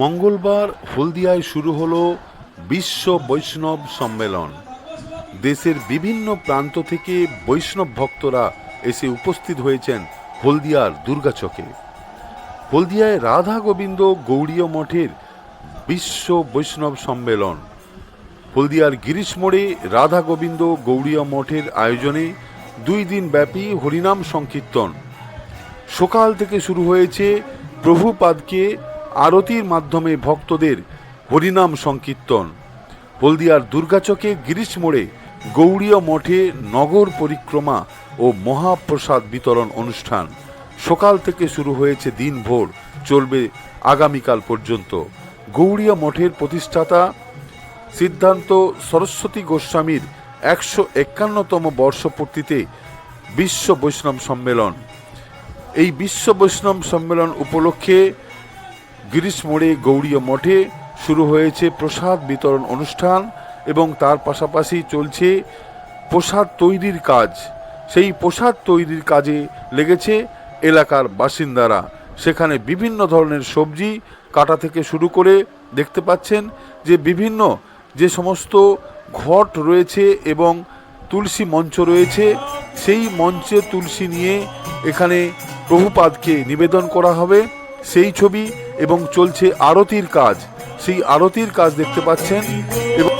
মঙ্গলবার হলদিয়ায় শুরু হলো বিশ্ব বৈষ্ণব সম্মেলন। দেশের বিভিন্ন প্রান্ত থেকে বৈষ্ণব ভক্তরা এসে উপস্থিত হয়েছেন হলদিয়ার দুর্গাচকে। হলদিয়ায় রাধা গোবিন্দ গৌড়ীয় মঠের বিশ্ব বৈষ্ণব সম্মেলন। হলদিয়ার গিরিশ মোড়ে রাধা গোবিন্দ গৌড়ীয় মঠের আয়োজনে দুই দিন ব্যাপী হরিনাম সংকীর্তন। সকাল থেকে শুরু হয়েছে প্রভুপাদকে আরতির মাধ্যমে ভক্তদের হরিনাম সংকীর্তন। হলদিয়ার দুর্গাচকে গিরিশ মোড়ে গৌড়ীয় মঠে নগর পরিক্রমা ও মহাপ্রসাদ বিতরণ অনুষ্ঠান। সকাল থেকে শুরু হয়েছে দিনভর, চলবে আগামীকাল পর্যন্ত। গৌড়ীয় মঠের প্রতিষ্ঠাতা সিদ্ধান্ত সরস্বতী গোস্বামীর একশো একান্নতম বর্ষপূর্তিতে বিশ্ব বৈষ্ণব সম্মেলন। এই বিশ্ব বৈষ্ণব সম্মেলন উপলক্ষে গিরিশ মোড়ে গৌড়ীয় মঠে শুরু হয়েছে প্রসাদ বিতরণ অনুষ্ঠান এবং তার পাশাপাশি চলছে প্রসাদ তৈরির কাজ। সেই প্রসাদ তৈরির কাজে লেগেছে এলাকার বাসিন্দারা। সেখানে বিভিন্ন ধরনের সবজি কাটা থেকে শুরু করে দেখতে পাচ্ছেন যে বিভিন্ন যে সমস্ত ঘট রয়েছে এবং তুলসী মঞ্চ রয়েছে, সেই মঞ্চে তুলসী নিয়ে এখানে প্রভুপাদকে নিবেদন করা হবে। সেই ছবি এবং চলছে আরতির কাজ। সেই আরতির কাজ দেখতে পাচ্ছেন এবং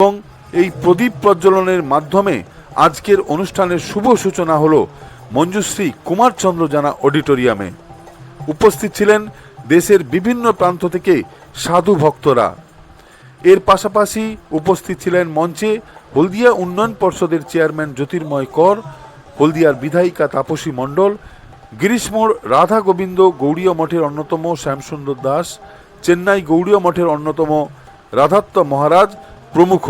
এবং এই প্রদীপ প্রজ্বলনের মাধ্যমে আজকের অনুষ্ঠানের শুভ সূচনা হল মঞ্জুশ্রী কুমারচন্দ্র জানা অডিটোরিয়ামে। উপস্থিত ছিলেন দেশের বিভিন্ন প্রান্ত থেকে সাধু ভক্তরা। এর পাশাপাশি উপস্থিত ছিলেন মঞ্চে হলদিয়া উন্নয়ন পর্ষদের চেয়ারম্যান জ্যোতির্ময় কর, হলদিয়ার বিধায়িকা তাপসী মণ্ডল গিরিশমোড় রাধা গোবিন্দ গৌড়ীয় মঠের অন্যতম শ্যামসুন্দর দাস, চেন্নাই গৌড়ীয় মঠের অন্যতম রাধাত্ম মহারাজ প্রমুখ।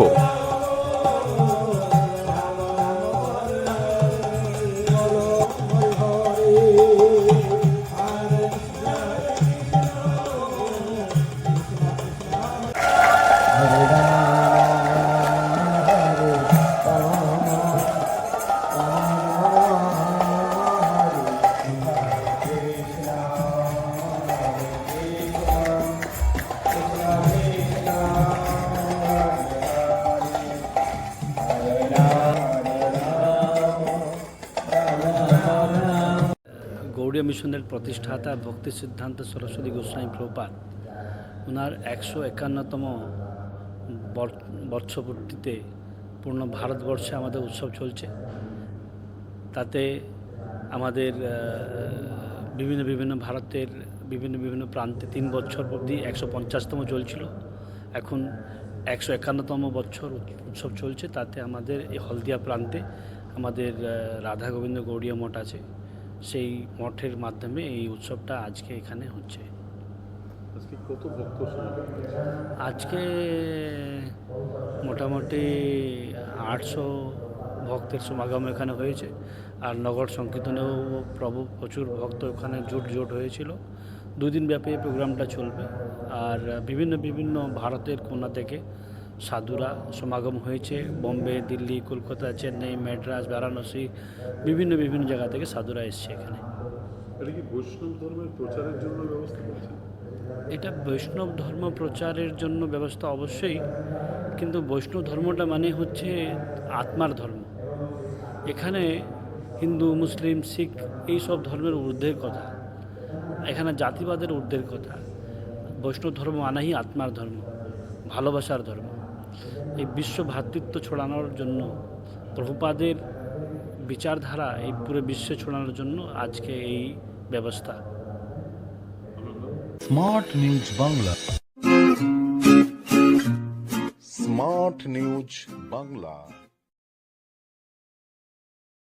গৌড়ীয় মিশনের প্রতিষ্ঠাতা ভক্তি সিদ্ধান্ত সরস্বতী গোস্বামী প্রপাত ওনার একশো একান্নতম বর- বর্ষপূর্তিতে পূর্ণ ভারতবর্ষে আমাদের উৎসব চলছে। তাতে আমাদের বিভিন্ন বিভিন্ন ভারতের বিভিন্ন বিভিন্ন প্রান্তে তিন বছর অবধি একশো পঞ্চাশতম চলছিল। এখন একশো একান্নতম বছর উৎসব চলছে। তাতে আমাদের এই হলদিয়া প্রান্তে আমাদের রাধা গোবিন্দ গৌড়ীয় মঠ আছে। সেই মঠের মাধ্যমে এই উৎসবটা আজকে এখানে হচ্ছে। আজকে মোটামুটি আটশো ভক্তের সমাগম এখানে হয়েছে আর নগর সংকীর্তনেও প্রভু প্রচুর ভক্ত ওখানে জোট জোট হয়েছিল। দুদিন ব্যাপী এই প্রোগ্রামটা চলবে আর বিভিন্ন বিভিন্ন ভারতের কোনা থেকে সাধুরা সমাগম হয়েছে। বোম্বে দিল্লি কলকাতা চেন্নাই ম্যাড্রাস বারাণসী বিভিন্ন বিভিন্ন জায়গা থেকে সাধুরা এসছে এখানে। এটা কি বৈষ্ণব ধর্মের প্রচারের জন্য ব্যবস্থা এটা বৈষ্ণব ধর্ম প্রচারের জন্য ব্যবস্থা অবশ্যই কিন্তু বৈষ্ণব ধর্মটা মানে হচ্ছে আত্মার ধর্ম। এখানে হিন্দু মুসলিম শিখ এই সব ধর্মের ঊর্ধ্বের কথা। এখানে জাতিবাদের ঊর্ধ্বের কথা। বৈষ্ণব ধর্ম মানেই আত্মার ধর্ম ভালোবাসার ধর্ম। এই বিশ্ব ভ্রাতৃত্ব ছড়ানোর জন্য, প্রভুপাদের বিচারধারা এই পুরো বিশ্বে ছড়ানোর জন্য আজকে এই ব্যবস্থা। Smart news Bangla smart news Bangla